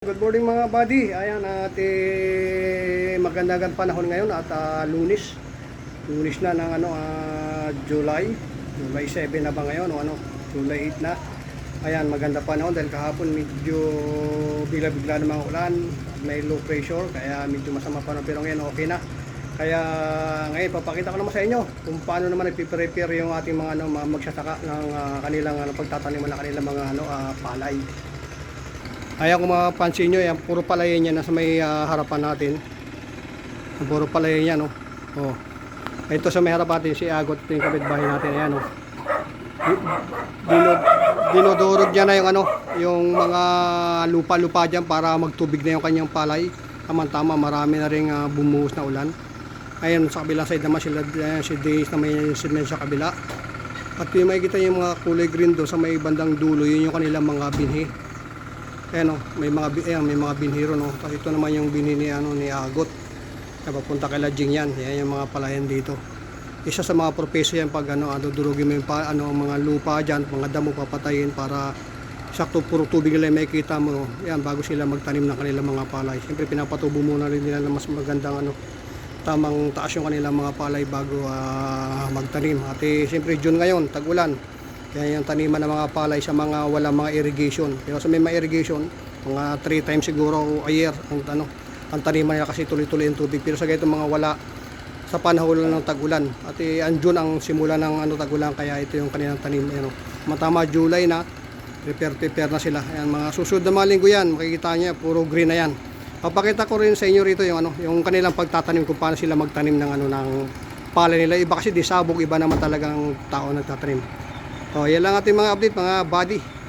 Good morning mga buddy. Ayan at eh, magandang panahon ngayon at ah, lunis. Lunis na ng ano ah, July. July 7 na ba ngayon o ano? July 8 na. Ayan, maganda panahon dahil kahapon medyo bigla-bigla ng mga ulan, may low pressure kaya medyo masama panahon pero ngayon okay na. Kaya ngayon papakita ko naman sa inyo kung paano naman ipiprepare yung ating mga ano, magsasaka ng ah, kanilang ano, pagtatanim ng kanilang mga ano, ah, palay. Ayan kung mapapansin nyo, yan, puro palayan yan nasa may ah, harapan natin. Puro palayan yan, oh. oh. Ito sa may harap natin, si Agot, ito yung kapitbahay natin, ayan, oh. Di- Dino, dinodurog niya na yung ano, yung mga lupa-lupa dyan para magtubig na yung kanyang palay. Tama-tama, marami na rin ah, bumuhos na ulan. Ayan, sa kabilang side naman sila, ayan, si Days na may cement sa kabila. At yung makikita yung mga kulay green doon sa may bandang dulo, yun yung kanilang mga binhi. Ayan o, may mga ayan, may mga binhiro no. Ito naman yung binhi ni ano ni Agot. Kaya papunta kay Lajing yan. Yan yung mga palayan dito. Isa sa mga propeso yan pag ano, ano durugin mo yung pa, ano, mga lupa dyan, mga damo papatayin para sakto puro tubig nila yung makikita mo. No? Yan, bago sila magtanim ng kanilang mga palay. Siyempre pinapatubo muna rin nila ng mas magandang ano, tamang taas yung kanilang mga palay bago ah, magtanim. At eh, siyempre June ngayon, tag-ulan. Yan yung taniman ng mga palay sa mga walang mga irrigation. Pero sa may mga irrigation, mga 3 times siguro a year ang ano, ang taniman nila kasi tuloy-tuloy yung tubig. Pero sa ganito mga wala sa panahon ng tag-ulan. At eh, ang June ang simula ng ano tag-ulan kaya ito yung kanilang tanim ano. Matama July na prepare prepare na sila. Ayan mga susunod na mga linggo yan, makikita niya puro green na yan. Papakita ko rin sa inyo rito yung ano, yung kanilang pagtatanim kung paano sila magtanim ng ano ng palay nila. Iba kasi di sabog, iba naman talagang tao nagtatanim. Oh, yan lang ating mga update mga buddy.